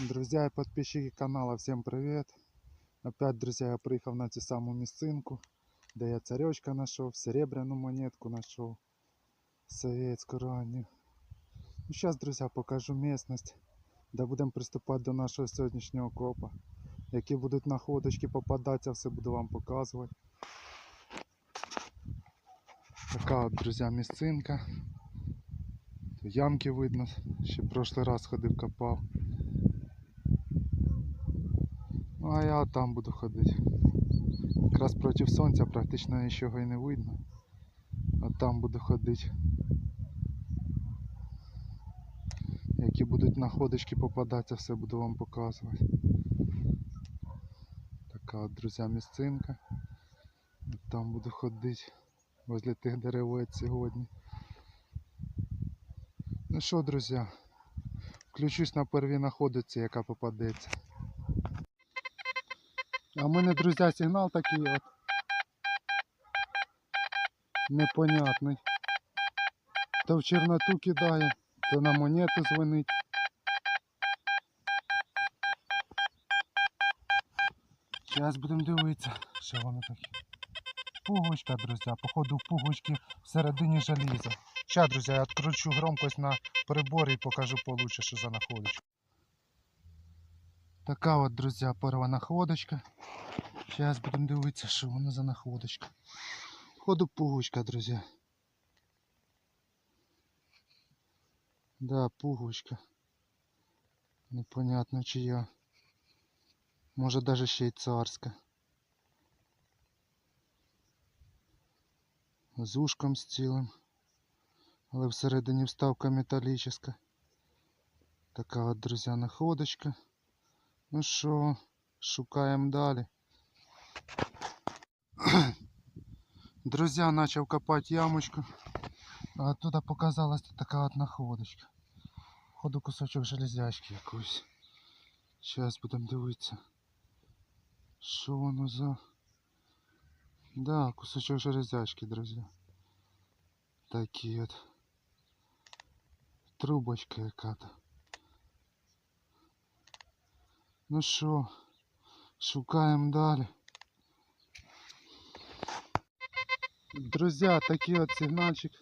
Друзья и подписчики канала, всем привет! Опять, друзья, я приїхав на цю саму місцинку, де я царечка знайшов, серебряну монетку знайшов, советську ранню. Ну, зараз, друзі, покажу місцевість, де будемо приступати до нашого сьогоднішнього копа. Які будуть находочки попадатися, все буду вам показувати. Така от, друзі, місцинка. Ямки видно, ще прошлий раз ходив копав. Я там буду ходити. Якраз проти сонця практично нічого і не видно. А там буду ходити. Які будуть находочки попадатися, все буду вам показувати. Така от, друзі, місцинка. Там буду ходити возле тих деревець сьогодні. Ну що, друзі, включусь на первій находиці, яка попадеться. А в мене, друзі, сигнал такий от. Непонятний. То в черноту кидає, то на монету дзвонить. Зараз будемо дивитися, що воно таке. Пуговичка, друзі, походу в пуговички всередині желіза. Сейчас, друзі, я відкручу громкость на приборі і покажу получше, що за находочка. Така от, друзі, перша находочка. Зараз будемо дивитися, що воно за находочка. Походу пуговичка, друзі. Да, пуговичка. Непонятно чия. Може даже ще й царська. З ушком з цілим. Але всередині вставка металічна. Така от, друзі, находочка. Ну що, шукаємо далі. Друзі, почав копати ямочку. А оттуда показалась така от находочка. Ходу кусочок железячки якоїсь. Зараз будемо дивитися. Що воно за... Да, кусочок железячки, друзі. Такі от. Трубочка яка-то. Ну що, шукаємо далі. Друзі, такий от сигнальчик.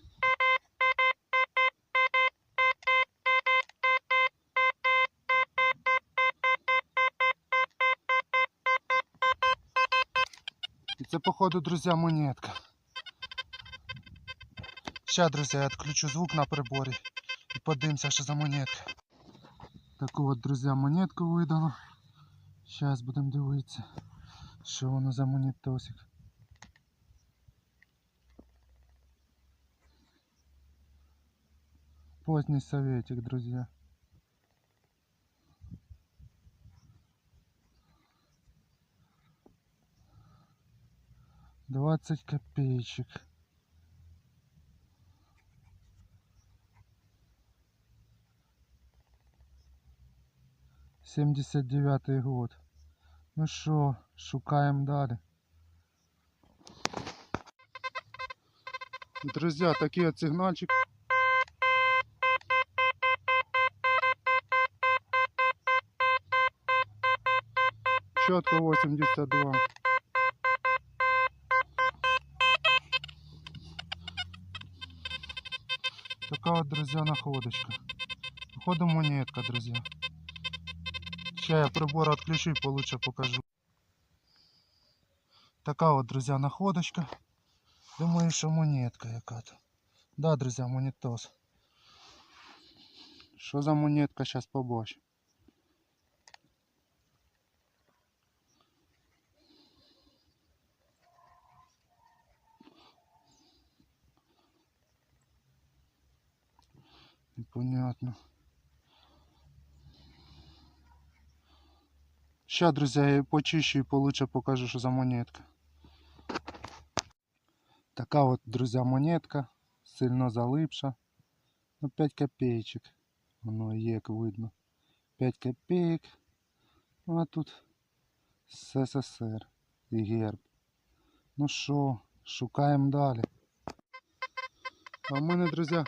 І це, походу, друзі, монетка. Ща, друзі, я відключу звук на приборі і подивимося, що за монетка. Таку от, друзі, монетку видало. Зараз будемо дивитися, що воно за монетосик. Поздний советик, друзья. Двадцать копеечек. Семьдесят девятый год. Ну що, шукаємо далі. Друзі, такий от сигнальчик. Четко 82. Така от, друзі, находочка. Походу монетка, друзі. Сейчас я прибор отключу и получше покажу. Така от, друзі, находочка. Думаю, що монетка яка-то. Да, друзі, монетос. Що за монетка, зараз побачу. Непонятно. Ща, друзі, я почищу і получше покажу, що за монетка. Така от, друзі, монетка. Сильно залипша. Ну, 5 копеечок. Воно є, як видно. 5 копеек. Ну, а тут СССР і герб. Ну що, шукаємо далі. А в мене, друзі,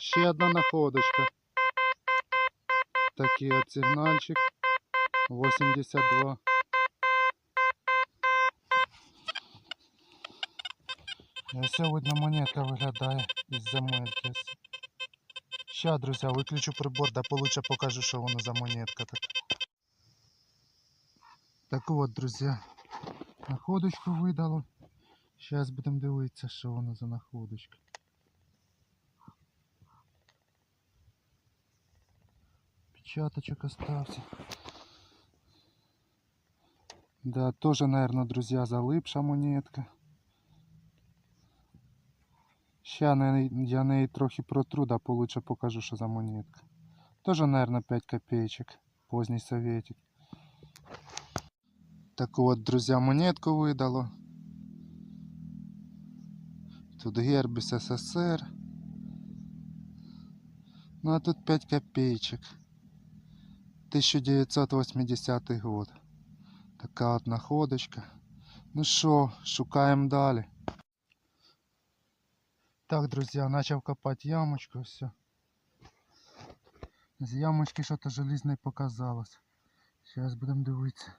ще одна находочка. такий от сигнальчик. 82. І ось видно монетка виглядає із земельки. ось. Ща, друзі, виключу прибор, да получше покажу, що воно за монетка така. Так от, друзі, находочку видало. Зараз будемо дивитися, що воно за находочка. Печаточек остався. Да, тоже, наверное, друзья, залипша монетка. Ща я неї трохи протру, да получше покажу, що за монетка. Тоже, наверное, 5 копеечек. Поздний советик. Так от, друзья, монетку видало. Тут герб СССР. Ну а тут 5 копеечек. 1980 год. Така от находочка. Ну що, шукаємо далі. Так, друзі, почав копати ямочку, все. З ямочки щось желізне показалось. Зараз будемо дивитися,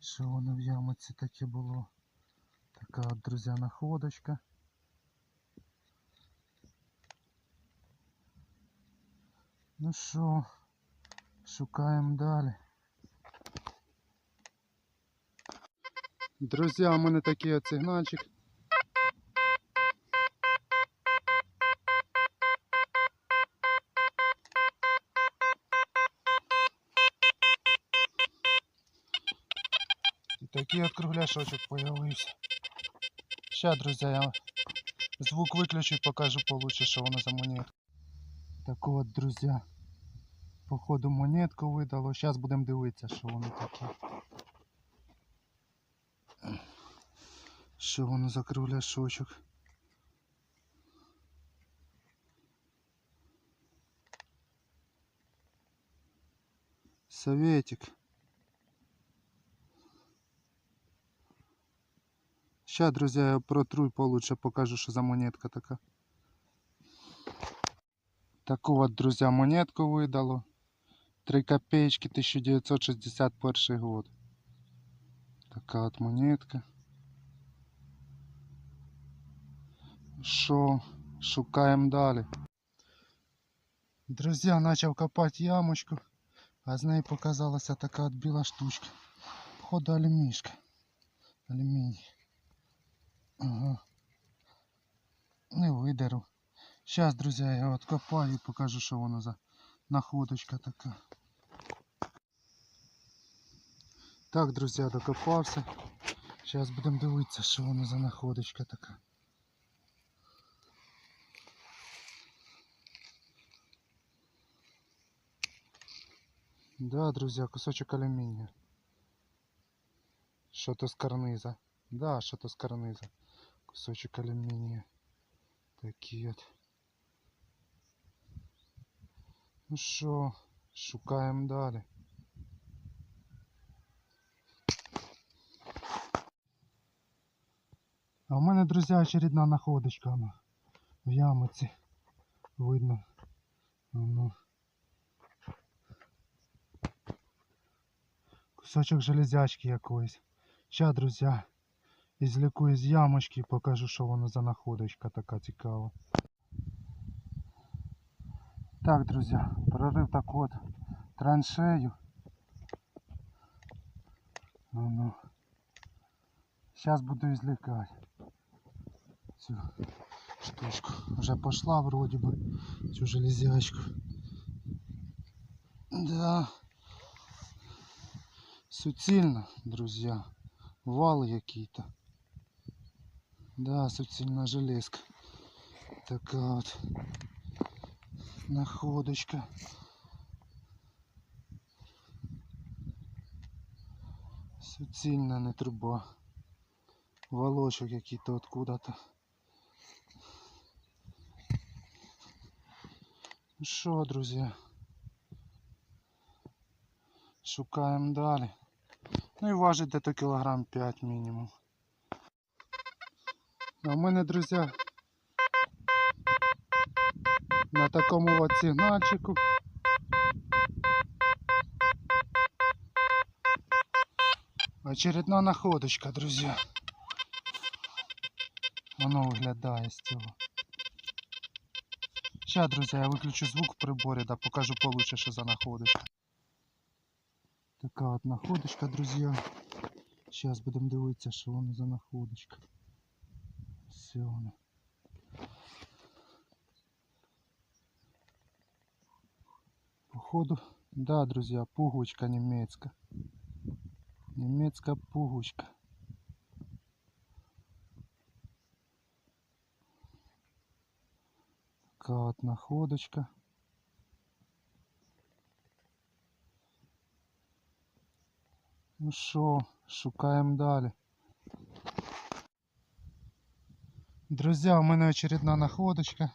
що воно в ямочці таке було. Така от, друзі, находочка. Ну що, шукаємо далі. Друзі, у мене такий от сигнальчик. І такий от кругляшочок появився. Ща, друзі, я звук виключу і покажу получше, що воно за монетка. Так от, друзі, походу монетку видало. Зараз будемо дивитися, що воно таке. Що воно за кругляшочок. Советик. Ща, друзі, я протру получше покажу, що за монетка така. Таку от, друзі, монетку видало. 3 копеечки 1961 год. Така от монетка. Що, шукаємо далі. Друзі, почав копати ямочку, а з неї показалася така от біла штучка. Походу алюмішка. Алюміній. Ага. Не видеру. Зараз, друзі, я його откопаю і покажу, що воно за находочка така. Так, друзі, докопався. Зараз будемо дивитися, що воно за находочка така. Да, друзья, кусочек алюминия. Что-то с карниза. Да, что-то с карниза. Кусочек алюминия. Такие вот. Ну що, шукаємо далі. А у мене, друзі, очередна находочка в ямиці. Видно. Воно. Кусочок железячки якоїсь. Ща, друзі, ізлікую з ямочки і покажу, що воно за находочка така цікава. Так, друзі, прорив так от траншею. Ну, Зараз буду извлекать цю штучку. Вже пошла вроді би цю железячку. Да. Суцільно, друзі. Вал який-то. Да, суцільна железка. Така от находочка. Суцільна не труба. Волочок який-то откуда-то. Ну що, друзі? Шукаємо далі. Ну і важить десь кілограм 5 мінімум. А в мене, друзі, на такому от сигнальчику. Очередна находочка, друзі. Воно виглядає з цього. Ща, друзі, я виключу звук в приборі, да покажу получше, що за находочка. Така от находочка, друзі. Зараз будемо дивитися, що воно за находочка. Все воно. Походу, да, друзья, пуговичка немецкая. Немецкая пуговичка. Така от находочка. Ну що, шукаємо далі. Друзі, у мене очередна находочка.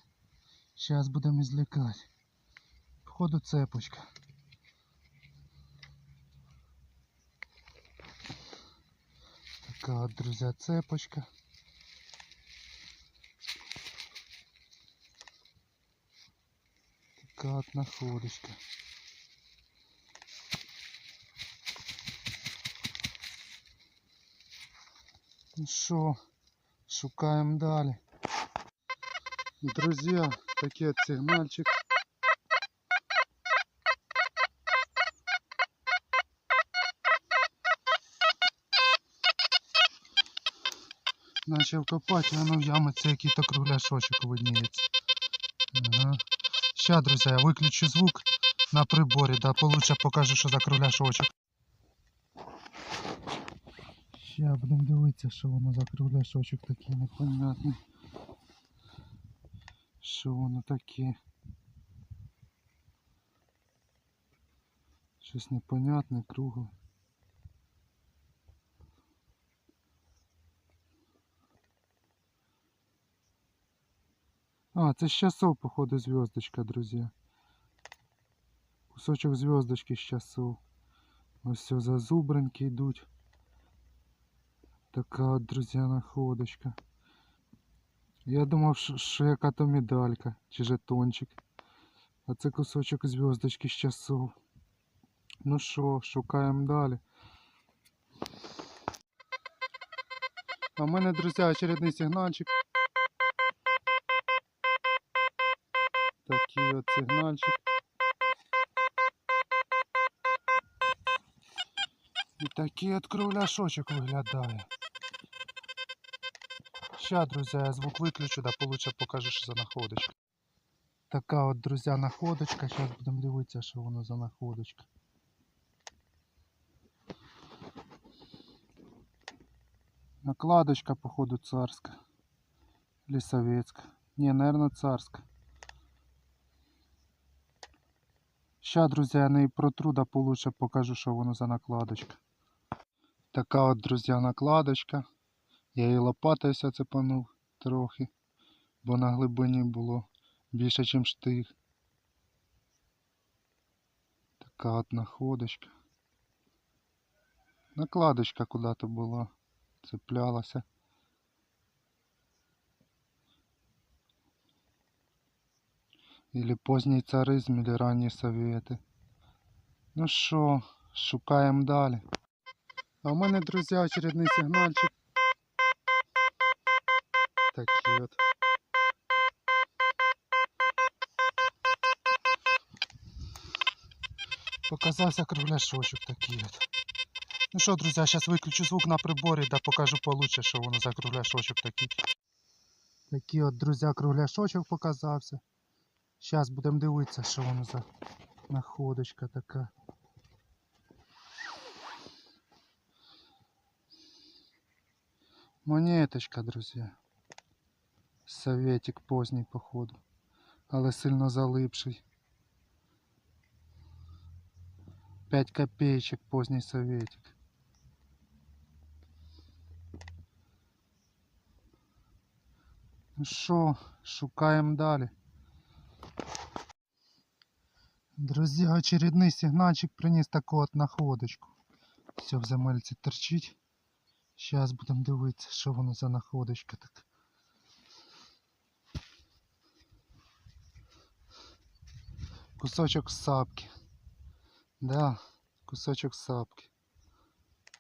Зараз будемо извлекати. Походу цепочка. Така от, друзі, цепочка. Така от находочка. Ну що, шукаємо далі. Друзі, такий от сигнальчик. Начав копати, воно в ямі це який-то кругляшочок видніється. Ага. Ща, друзі, я виключу звук на приборі, да получше покажу, що за кругляшочок. Ща будемо дивитися, що воно за кругляшочок такий непонятний. Що воно таке? Щось непонятне, кругле. А, це з часов, походу, звездочка, друзі. Кусочок звездочки з часов. Ось все, зазубринки йдуть. Така от, друзі, находочка. Я думав, що, яка то медалька чи жетончик. А це кусочок звездочки з часов. Ну що, шукаємо далі. А в мене, друзі, очередний сигнальчик. Такий от сигнальчик. І такий от кругляшочок виглядає. Ща, друзі, я звук виключу, да получше покажу, що за находочка. Така от, друзі, находочка. Зараз будемо дивитися, що воно за находочка. Накладочка, походу, царська. Или советська. Не, наверное, царська. Ща, друзі, я неї протру, да получше покажу, що воно за накладочка. Така от, друзі, накладочка. Я її лопатою цепанув трохи, бо на глибині було більше, ніж штиг. Така от находочка. Накладочка куди-то була, цеплялася. Или поздній царизм, или ранні совєти. Ну що, шукаємо далі. А у мене, друзі, очередний сигнальчик. Такий от. Показався кругляшочок такий от. Ну що, друзі, зараз виключу звук на приборі, да покажу получше, що воно за кругляшочок такий. Такий от, друзі, кругляшочок показався. Зараз будемо дивитися, що воно за находочка така. Монеточка, друзі. Советик поздній, походу. Але сильно залипший. 5 копеечек поздній советик. Ну що, шукаємо далі. Друзі, очередний сигнальчик приніс таку от находочку. Все в земельці торчить. Зараз будемо дивитися, що воно за находочка така. Кусочок сапки. Да, кусочок сапки.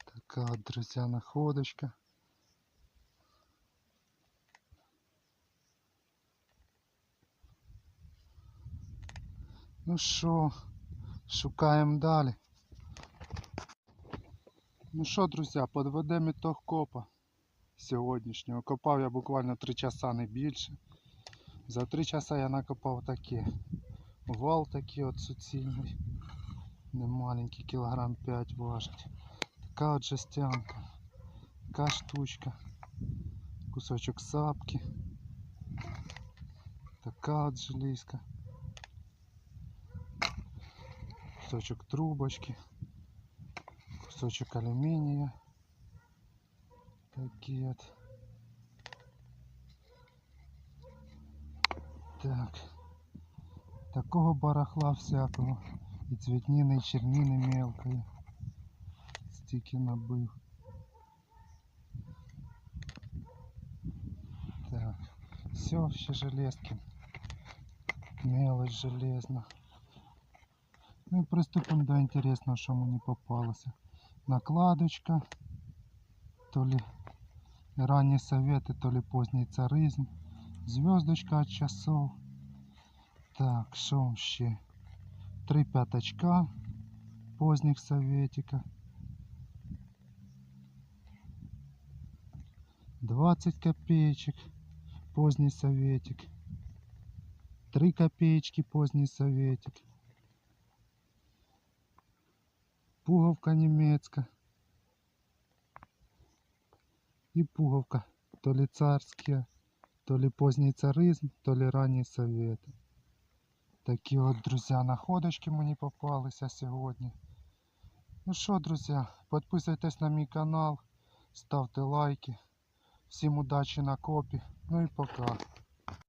Така от, друзі, находочка. Ну що, шукаємо далі. Ну що, друзі, підведемо ітог копа сьогоднішнього. Копав я буквально 3 часа не більше. За 3 часа я накопав таке. Вал такий от суцільний. Не маленький, кілограм 5 важить. Така от жестянка. Така штучка. Кусочок сапки. Така от желізка. Кусочок трубочки. Кусочок алюминия. Такие вот. Так. Такого барахла всякого. І цвітніни, і черніни мелкої. Стільки набив. Так. Все, ще железки. Мелочь железна. Ну і приступимо до інтересного, що мені попалося. Накладочка. То ли ранні совети, то ли поздній царизм. Звездочка от часов. Так, що ще? Три п'ятачка поздних советика. 20 копеечек поздний советик. 3 копеечки поздний советик. Пуговка немецка. И пуговка. То ли царские, то ли поздний царизм, то ли ранні совети. Такі от, друзі, находочки мені попалися сьогодні. Ну що, друзі, підписуйтесь на мій канал, ставте лайки. Всім удачі на копі. Ну і пока.